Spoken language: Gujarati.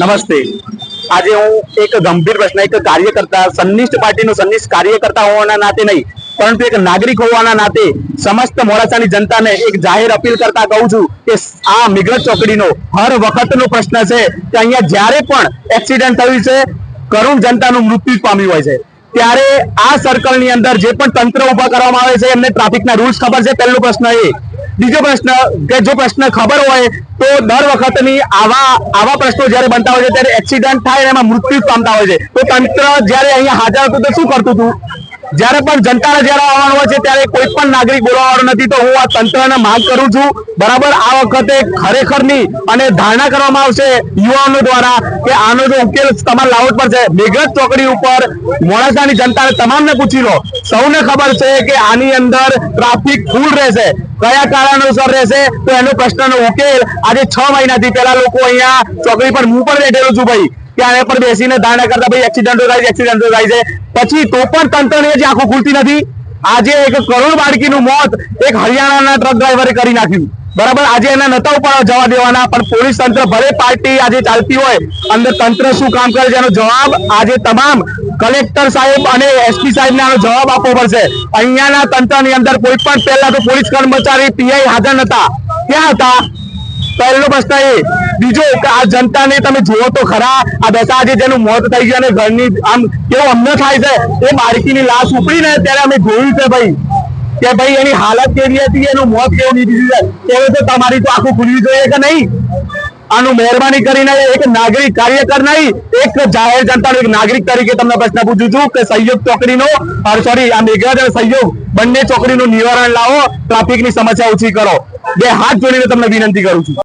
નમસ્તે. આજે હું એક ગંભીર પ્રશ્ન, એક કાર્યકર્તા, સંનિષ્ઠ પાર્ટીનો સંનિષ્ઠ કાર્યકર્તા હોવાના નાતે નહીં, પરંતુ એક નાગરિક હોવાના નાતે સમસ્ત મોડાસાની જનતાને એક જાહેર અપીલ કરતા કહું છું કે આ મિગરજ ચોકડીનો હર વખતનો પ્રશ્ન છે કે અહીંયા જ્યારે પણ એક્સિડન્ટ થયું છે, કરુણ જનતાનું મૃત્યુ પામ્યું હોય છે. ત્યારે આ સર્કલની અંદર જે પણ તંત્ર ઊભા કરવામાં આવે છે, એમને ટ્રાફિકના રૂલ્સ ખબર છે? પહેલો પ્રશ્ન એ. બીજો પ્રશ્ન, કે જો પ્રશ્ન ખબર હોય, તો દર વખતની આવા આવા પ્રશ્નો જ્યારે બનતા હોય છે, ત્યારે એક્સિડન્ટ થાય એમાં મૃત્યુ પામતા હોય છે. તો તંત્ર જ્યારે અહીંયા હાજર હતું, તો શું કરતું હતું? જ્યારે પણ જનતાને જ્યારે આવવાનું હોય છે, ત્યારે કોઈ પણ નાગરિક બોલાવવાનો નથી. તો હું આ તંત્રને માંગ કરું છું. બરાબર, આ વખતે ખરેખરની અને ધારણા કરવામાં આવશે યુવાનો દ્વારા કે આનો જો ઉકેલ તમારે લાવવો પડશે. મેઘરજ ચોકડી ઉપર મોડાસાની જનતાને તમામને પૂછી લો. સૌને ખબર છે કે આની અંદર ટ્રાફિક ફૂલ રહેશે. કયા કારણોસર રહેશે? તો એનો પ્રશ્નનો ઉકેલ આજે છ મહિનાથી પેલા લોકો અહીંયા ચોકડી પર હું પણ બેઠેલો છું ભાઈ. આને પર બેસીને ધારણા કરતા ભાઈ એક્સિડન્ટો થાય છે એક્સિડન્ટો થાય છે. પછી તો પણ તંત્રને જે આંખો ખુલતી નથી. આજે એક કરોડ બાળકીનું મોત એક હરિયાણાના ટ્રક ડ્રાઈવરે કરી નાખ્યું. બરાબર? આજે એના નતા ઉપર જવા દેવાના, પણ પોલીસ તંત્ર ભલે પાર્ટી આજે ચાલતી હોય, અંદર તંત્ર શું કામ કરે છે એનો જવાબ આજે તમામ કલેક્ટર સાહેબ અને એસપી સાહેબને આનો જવાબ આપવો પડશે. અહીંયાના તંત્રની અંદર કોઈ પણ પહેલા તો પોલીસ કર્મચારી પીઆઈ હાજર નતા. ક્યાં હતા? પહેલો પ્રશ્ન એ. બીજો આ જનતાને તમે જુઓ તો ખરા, આ દશા આજે જેનું મોત થઈ ગયું ઘરની આમ કેવું અમને થાય છે, એ બાળકીની લાશ ઉપડી ને ત્યારે અમે જોયું છે ભાઈ, કે ભાઈ એની હાલત કેવી હતી, એનું મોત કેવું નીકળ્યું છે. એવું તો તમારી તો આખું ખુલવી જોઈએ કે નહીં? આનું મહેરબાની કરીને એક નાગરિક કાર્યકર નહીં, એક જાહેર જનતાનો એક નાગરિક તરીકે તમને પ્રશ્ન પૂછું છું કે સહયોગ ચોકડીનો સોરી આ મેઘરાજ અને સહયોગ બંને ચોકડીનું નિવારણ લાવો ટ્રાફિકની સમસ્યા ઓછી કરો. બે હાથ જોડીને તમને વિનંતી કરું છું.